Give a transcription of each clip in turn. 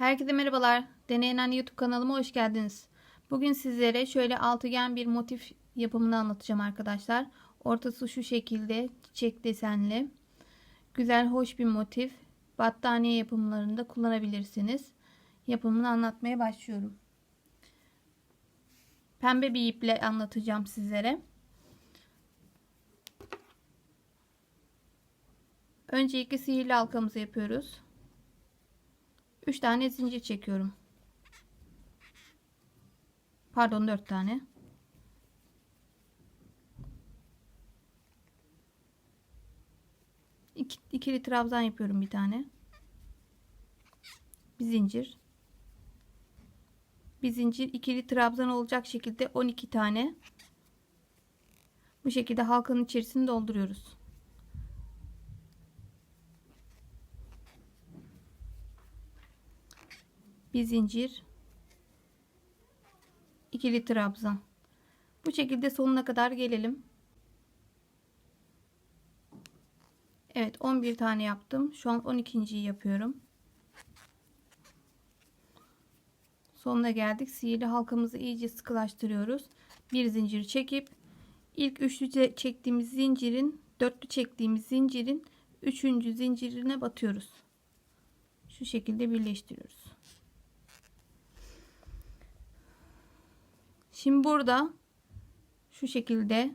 Herkese merhabalar. Deneyen Anne YouTube kanalıma hoş geldiniz. Bugün sizlere şöyle altıgen bir motif yapımını anlatacağım arkadaşlar. Ortası şu şekilde çiçek desenli. Güzel, hoş bir motif. Battaniye yapımlarında kullanabilirsiniz. Yapımını anlatmaya başlıyorum. Pembe bir iple anlatacağım sizlere. Öncelikle sihirli halkamızı yapıyoruz. 3 tane zincir çekiyorum. Pardon 4 tane. İki, ikili trabzan yapıyorum bir tane. Bir zincir. Bir zincir ikili trabzan olacak şekilde 12 tane. Bu şekilde halkanın içerisini dolduruyoruz. Bir zincir ikili trabzan bu şekilde sonuna kadar gelelim. Evet 11 tane yaptım. Şu an 12.yi yapıyorum. Sonuna geldik. Sihirli halkamızı iyice sıkılaştırıyoruz. Bir zincir çekip ilk üçlü çektiğimiz zincirin dörtlü çektiğimiz zincirin üçüncü zincirine batıyoruz. Şu şekilde birleştiriyoruz Şimdi burada şu şekilde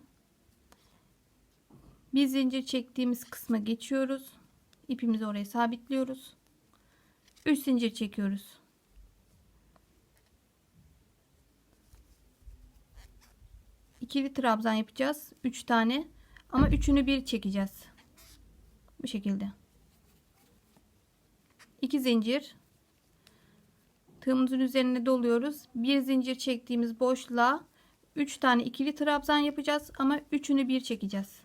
bir zincir çektiğimiz kısma geçiyoruz. İpimizi oraya sabitliyoruz. 3 zincir çekiyoruz. İkili trabzan yapacağız. 3 tane ama üçünü bir çekeceğiz. Bu şekilde. 2 zincir tığımızın üzerine doluyoruz. Bir zincir çektiğimiz boşluğa 3 tane ikili trabzan yapacağız ama üçünü bir çekeceğiz.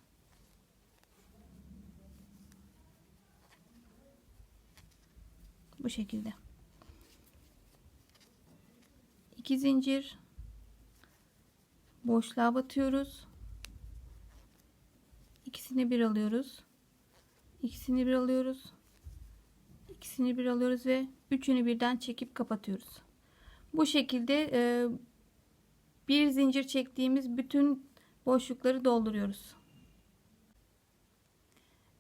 Bu şekilde. 2 zincir boşluğa batıyoruz. İkisini bir alıyoruz. İkisini bir alıyoruz ikisini bir alıyoruz ve üçünü birden çekip kapatıyoruz. Bu şekilde e, bir zincir çektiğimiz bütün boşlukları dolduruyoruz.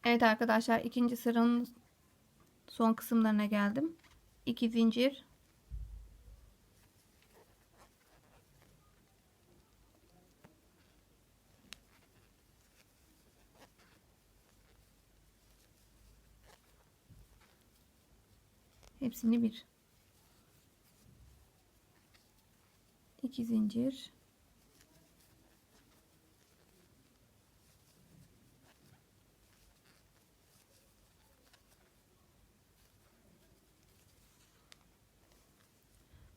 Evet arkadaşlar ikinci sıranın son kısımlarına geldim. 2 zincir Hepsini bir. iki zincir.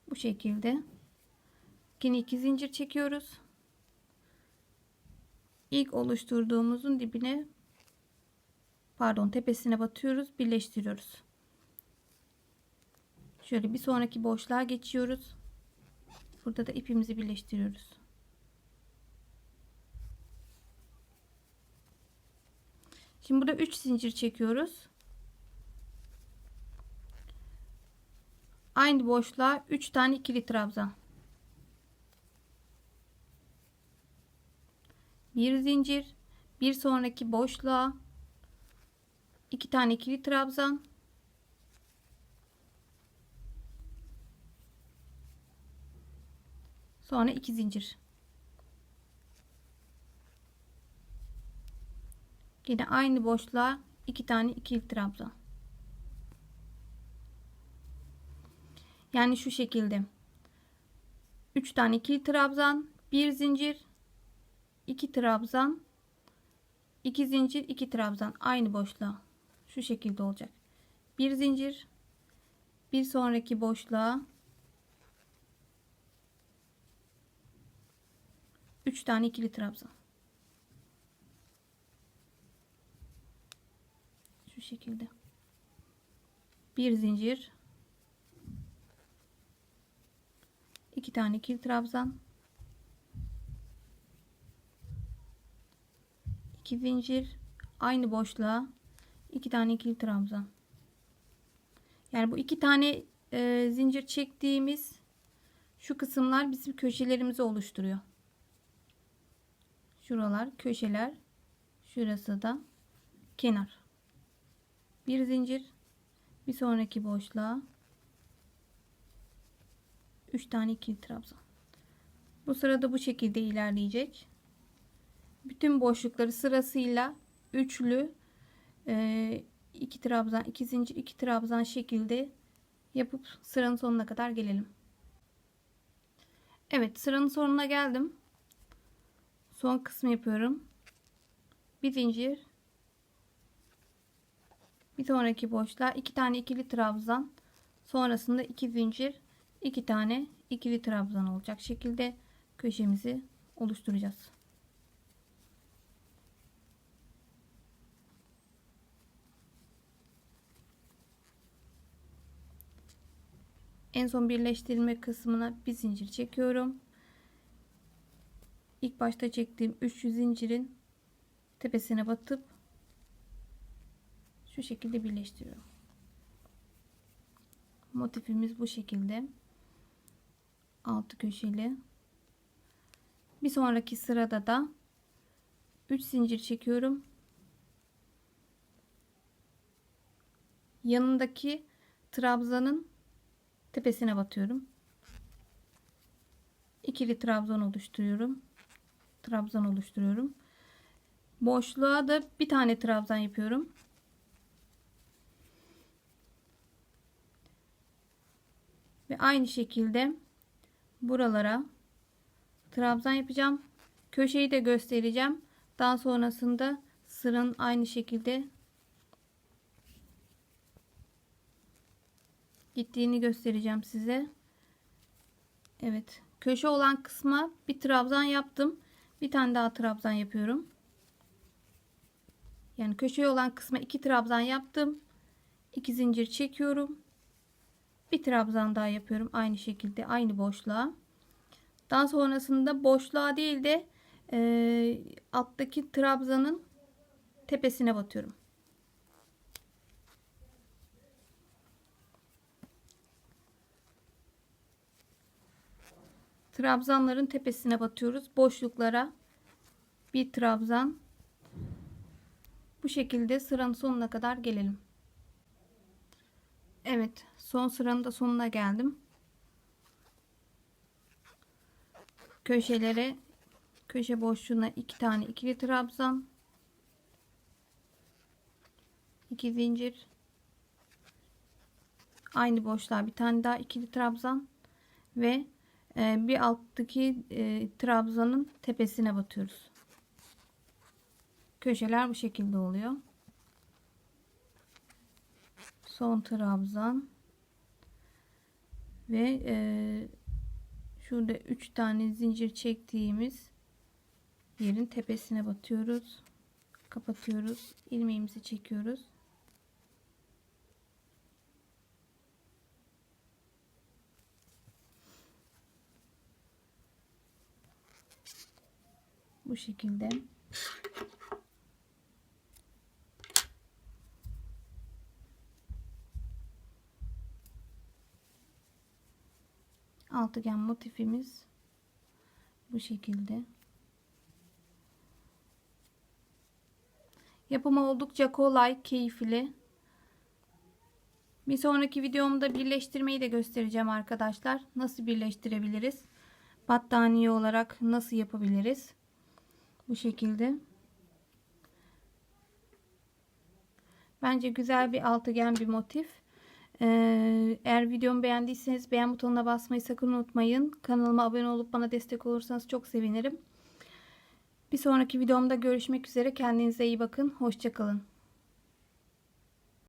Bu şekilde. Yine iki zincir çekiyoruz. İlk oluşturduğumuzun dibine pardon tepesine batıyoruz, birleştiriyoruz. Şöyle bir sonraki boşluğa geçiyoruz. Burada da ipimizi birleştiriyoruz. Şimdi burada 3 zincir çekiyoruz. Aynı boşluğa 3 tane ikili trabzan. Bir zincir, bir sonraki boşluğa 2 tane ikili trabzan Sonra iki zincir. Yine aynı boşluğa iki tane ikili trabzan. Yani şu şekilde. 3 tane ikili trabzan, bir zincir, iki trabzan, iki zincir, iki trabzan aynı boşluğa. Şu şekilde olacak. Bir zincir, bir sonraki boşluğa 3 tane ikili trabzan. Şu şekilde. Bir zincir. iki tane ikili trabzan. iki zincir. Aynı boşluğa iki tane ikili trabzan. Yani bu iki tane e, zincir çektiğimiz şu kısımlar bizim köşelerimizi oluşturuyor. Şuralar köşeler. Şurası da kenar. Bir zincir. Bir sonraki boşluğa 3 tane ikili trabzan. Bu sırada bu şekilde ilerleyecek. Bütün boşlukları sırasıyla üçlü e, iki trabzan, iki zincir, iki trabzan şekilde yapıp sıranın sonuna kadar gelelim. Evet sıranın sonuna geldim. Son kısmı yapıyorum. Bir zincir. Bir sonraki boşluğa iki tane ikili trabzan. Sonrasında iki zincir, iki tane ikili trabzan olacak şekilde köşemizi oluşturacağız. En son birleştirme kısmına bir zincir çekiyorum. İlk başta çektiğim 300 zincirin tepesine batıp şu şekilde birleştiriyorum. Motifimiz bu şekilde. Altı köşeli. Bir sonraki sırada da 3 zincir çekiyorum. Yanındaki trabzanın tepesine batıyorum. İkili trabzan oluşturuyorum. Trabzan oluşturuyorum. Boşluğa da bir tane trabzan yapıyorum. Ve aynı şekilde buralara trabzan yapacağım. Köşeyi de göstereceğim. Daha sonrasında sıranın aynı şekilde gittiğini göstereceğim size. Evet. Köşe olan kısma bir trabzan yaptım. Bir tane daha trabzan yapıyorum. Yani köşe olan kısma iki trabzan yaptım. İki zincir çekiyorum. Bir trabzan daha yapıyorum. Aynı şekilde aynı boşluğa. Daha sonrasında boşluğa değil de e, alttaki trabzanın tepesine batıyorum. Trabzanların tepesine batıyoruz. Boşluklara bir trabzan. Bu şekilde sıranın sonuna kadar gelelim. Evet, son sıranın da sonuna geldim. Köşelere köşe boşluğuna iki tane ikili trabzan. iki zincir. Aynı boşluğa bir tane daha ikili trabzan ve bir alttaki e, trabzanın tepesine batıyoruz. Köşeler bu şekilde oluyor. Son trabzan ve e, şurada 3 tane zincir çektiğimiz yerin tepesine batıyoruz. Kapatıyoruz. ilmeğimizi çekiyoruz. Bu şekilde. Altıgen motifimiz bu şekilde. Yapımı oldukça kolay, keyifli. Bir sonraki videomda birleştirmeyi de göstereceğim arkadaşlar. Nasıl birleştirebiliriz? Battaniye olarak nasıl yapabiliriz? Bu şekilde. Bence güzel bir altıgen bir motif. Ee, eğer videomu beğendiyseniz beğen butonuna basmayı sakın unutmayın. Kanalıma abone olup bana destek olursanız çok sevinirim. Bir sonraki videomda görüşmek üzere. Kendinize iyi bakın. Hoşçakalın.